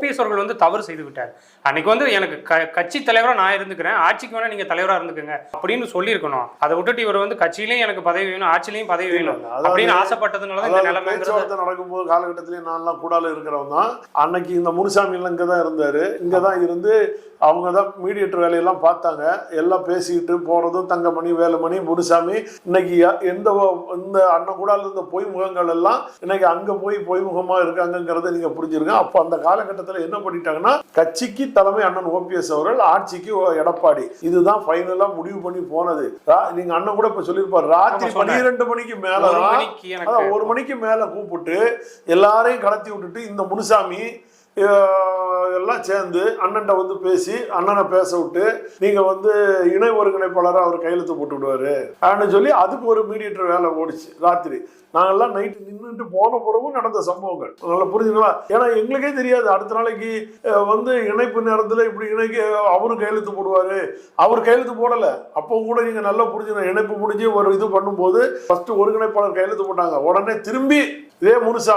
OPS அவர்கள் வந்து தவறு செய்து விட்டார். அன்னைக்கு வந்து எனக்கு க கட்சி தலைவரா நான் இருந்துக்கிறேன். ஆட்சிக்கு வேணா நீங்க தலைவரா இருந்துக்கங்க. அப்படின்னு சொல்லியிருக்கணும். அதை விட்டுட்டு இவர் வந்து கட்சியிலையும் எனக்கு பதவி வேணும் ஆட்சியிலையும் பதவி வேணும் அப்படின்னு ஆசைப்பட்டதுனால தான் இந்த பேச்சுவார்த்தை நடக்கும்போது காலகட்டத்திலேயே நான்லாம் கூடால இருக்கிறவன் தான். அன்னைக்கு இந்த முனுசாமி எல்லாம் இங்கே தான் இருந்தாரு. இங்கே தான் இருந்து அவங்க தான் மீடியேட்டர் வேலையெல்லாம் பார்த்தாங்க. எல்லாம் பேசிக்கிட்டு போறதும் தங்கமணி வேலுமணி முனுசாமி. இன்னைக்கு எந்த இந்த அண்ணன் கூடால இருந்த பொய் முகங்கள் எல்லாம் இன்னைக்கு அங்க போய் பொய்முகமா இருக்காங்கங்கிறத நீங்க புரிஞ்சிருங்க. அப்போ அந்த காலகட்டத்தில் என்ன பண்ணிட்டாங்கன்னா கட்சிக்கு தலைமை அண்ணன் ஓபிஎஸ் அவர்கள் ஆட்சிக்கு எடப்பாடி. இதுதான் ஃபைனலா முடிவு பண்ணி போனது. ரா- நீங்க அண்ணன் கூட இப்ப சொல்லியிருப்பார். ராத்திரி. பன்னிரெண்டு மணிக்கு மேல ஒரு மணிக்கு மேல கூப்பிட்டு எல்லாரையும் கடத்தி விட்டுட்டு இந்த முனுசாமி எல்லாம் சேர்ந்து அண்ணன்ட்ட வந்து பேசி அண்ணனை பேச விட்டு நீங்க வந்து இணை ஒருங்கிணைப்பாளராக அவர் கையெழுத்து போட்டு விடுவாரு அப்படின்னு சொல்லி அதுக்கு ஒரு மீடியேட்டர் வேலை ஓடிச்சு ராத்திரி. நாங்கெல்லாம் நைட்டு நின்றுட்டு போன பிறகும் நடந்த சம்பவங்கள். நல்லா புரிஞ்சுங்களா? ஏன்னா எங்களுக்கே தெரியாது. அடுத்த நாளைக்கு வந்து இணைப்பு நேரத்தில் இப்படி இணைக்க அவரும் கையெழுத்து போடுவாரு. அவர் கையெழுத்து போடலை. அப்போ கூட நீங்கள் நல்லா புரிஞ்சுக்கணும் இணைப்பு முடிஞ்சு ஒரு இது பண்ணும்போது ஃபஸ்ட்டு ஒருங்கிணைப்பாளர் கையெழுத்து போட்டாங்க. உடனே திரும்பி இதே முனுசா